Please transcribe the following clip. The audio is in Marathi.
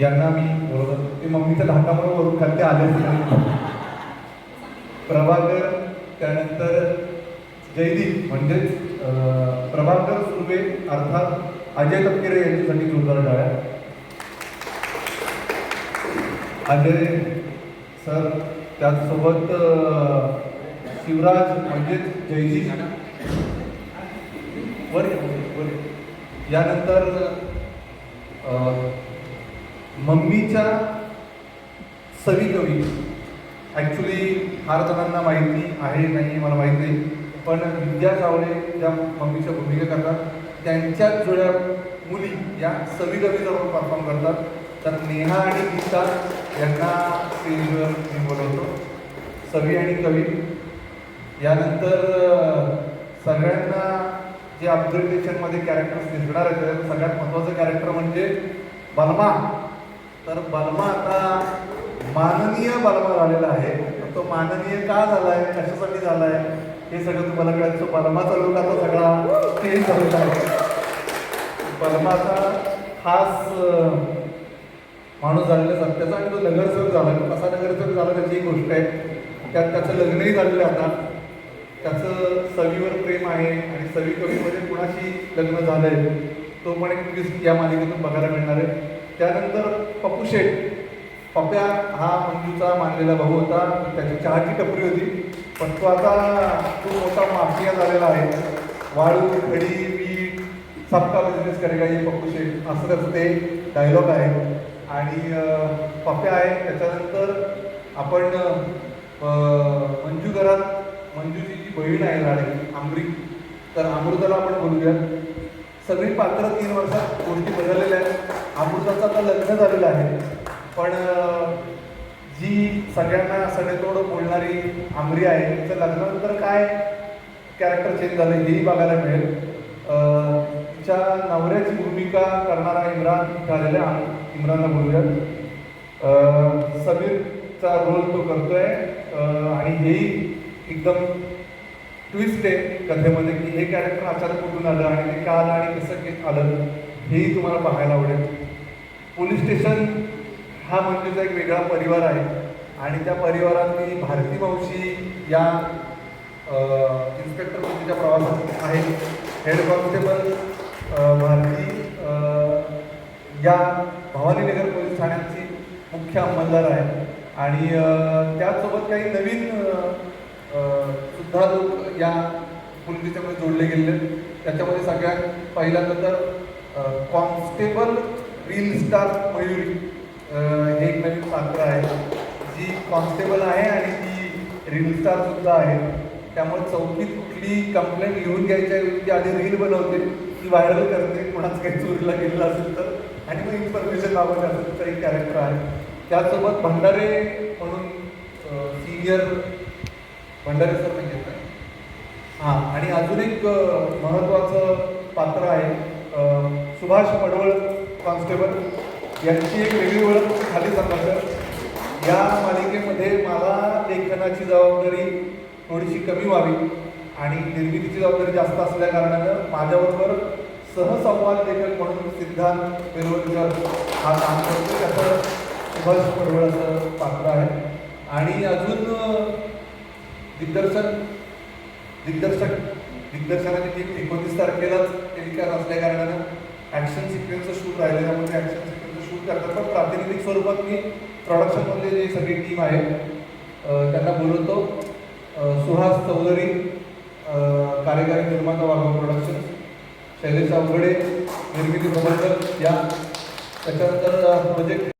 यांना मी बोलत होतो ते मम्मीच्या धाकामुळे वरून आले प्रभाकर त्यानंतर जयदीप म्हणजेच प्रभाकर सुर्वे अर्थात अजय तपकिरे यांच्यासाठी जोरदार टाळ्या. अजय सर त्याचसोबत शिवराज म्हणजेच जयजी. वर यानंतर मम्मीच्या सवी कवी. ॲक्च्युली फार जणांना माहिती आहे नाही मला माहीत नाही. पण विद्या चावले ज्या मम्मीच्या भूमिका करतात. त्यांच्याच जुळ्या मुली या सवी कवी जाऊन परफॉर्म करतात. तर नेहा आणि गीता यांना स्टेजवर मी बोलवतो. सवी आणि कवी. यानंतर सगळ्यांना जे अपग्रेडेशनमध्ये कॅरेक्टर्स दिसणार आहेत त्याच्यात सगळ्यात महत्त्वाचं कॅरेक्टर म्हणजे बलमा. तर बलमा आता माननीय बलमा झालेला आहे. तर तो माननीय का झाला आहे कशासाठी झाला आहे हे सगळं तुम्हाला कळेल. तो बलमाचा लोक आता सगळा स्टेज झालेला आहे. बलमाचा खास माणूस झालेला सत्याचा आणि तो नगरसेवक झाला. कसा नगरसेवक झाला त्याची एक गोष्ट आहे. त्यात त्याचं लग्नही झालेलं आहे आता. त्याचं सवीवर प्रेम आहे आणि सवी कवीमध्ये कुणाशी लग्न झालंय तो पण एक ट्विस्ट या मालिकेतून बघायला मिळणार आहे. त्यानंतर पप्पू शेठ. पप्प्या हा मंजूचा मानलेला भाऊ होता. त्याची चहाची टपरी होती. पण तो आता खूप मोठा माफिया झालेला आहे. वाळू खडी वीट सबका बिझनेस करेगा हे पप्पू शेठ. असं त्याचं ते डायलॉग आहे. आणि पप्या पप्प्या आहे. त्याच्यानंतर आपण मंजू घरात. मंजूची जी बहीण आहे राणे आंबरी तर अमृताला आपण बोलूया. सगळी पात्र तीन वर्षात गोष्टी बदललेल्या आहेत. अमृताचं आता लग्न झालेलं आहे. पण जी सगळ्यांना सडेतोड बोलणारी आंबरी आहे तिचं लग्नानंतर काय कॅरेक्टर चेंज झालं हेही बघायला मिळेल. तिच्या नवऱ्याची भूमिका करणारा इम्रान झालेला आहे. आम- इम्रानला बोलूया समीरचा रोल तो करतोय. आणि हेही एकदम ट्विस्ट आहे कथेमध्ये की हे कॅरेक्टर अचानक कुठून आलं आणि ते का आलं आणि कसं आलं हेही तुम्हाला पाहायला आवडेल. पोलीस स्टेशन हा म्हणजेचा एक वेगळा परिवार आहे आणि त्या परिवारातली भारती मावशी या इन्स्पेक्टर पतीच्या प्रवासात आहे. हेड कॉन्स्टेबल भारती या भवानीनगर पोलीस ठाण्याची मुख्य अंमलदार आहे. आणि त्याचसोबत काही नवीन सुद्धा लोक या मुलगीच्यामध्ये जोडले गेले आहेत. त्याच्यामध्ये सगळ्यात पहिल्यांदा तर कॉन्स्टेबल रील स्टार मयुरी हे एक नवीन पात्र आहे. जी कॉन्स्टेबल आहे आणि ती रील स्टार सुद्धा आहे. त्यामुळे चौकीत कुठली कंप्लेंट लिहून घ्यायच्या ती आधी रील बनवते. ती व्हायरल करते. कोणाचं काही चोरीला गेलेलं असेल तर. आणि मग इन्फॉर्मेशन लावायचं असेल तर एक कॅरेक्टर आहे. त्यासोबत भंडारे म्हणून सिनियर भंडारे सरने घेतलं हां आणि अजून एक महत्त्वाचं पात्र आहे सुभाष पडवळ कॉन्स्टेबल यांची एक वेगळी ओळख खाली सांगायचं. या मालिकेमध्ये मला लेखनाची जबाबदारी थोडीशी कमी व्हावी आणि निर्मितीची जबाबदारी जास्त असल्या कारणानं माझ्याबरोबर सहसंवाद लेखक म्हणून सिद्धांत बेलवलकर हा काम करतो त्याचं सुभाष पडवळ असं पात्र आहे. आणि अजून अ, दिग्दर्शन दिग्दर्शक दिग्दर्शकाने टीम एकोणतीस तारखेलाच टेलिकार असल्या कारणानं ॲक्शन सिक्वेन्सचं शूट राहिलं त्यामुळे ॲक्शन सिक्वेन्सचं शूट करतात. पण प्रातिनिधिक स्वरूपात मी प्रॉडक्शनमधले जे सगळी टीम आहे त्यांना बोलवतो. सुहास चौधरी कार्यकारी निर्माता वाघव प्रोडक्शन शैलेश अवघडे निर्मिती प्रबंधक या. त्याच्यानंतर प्रोजेक्ट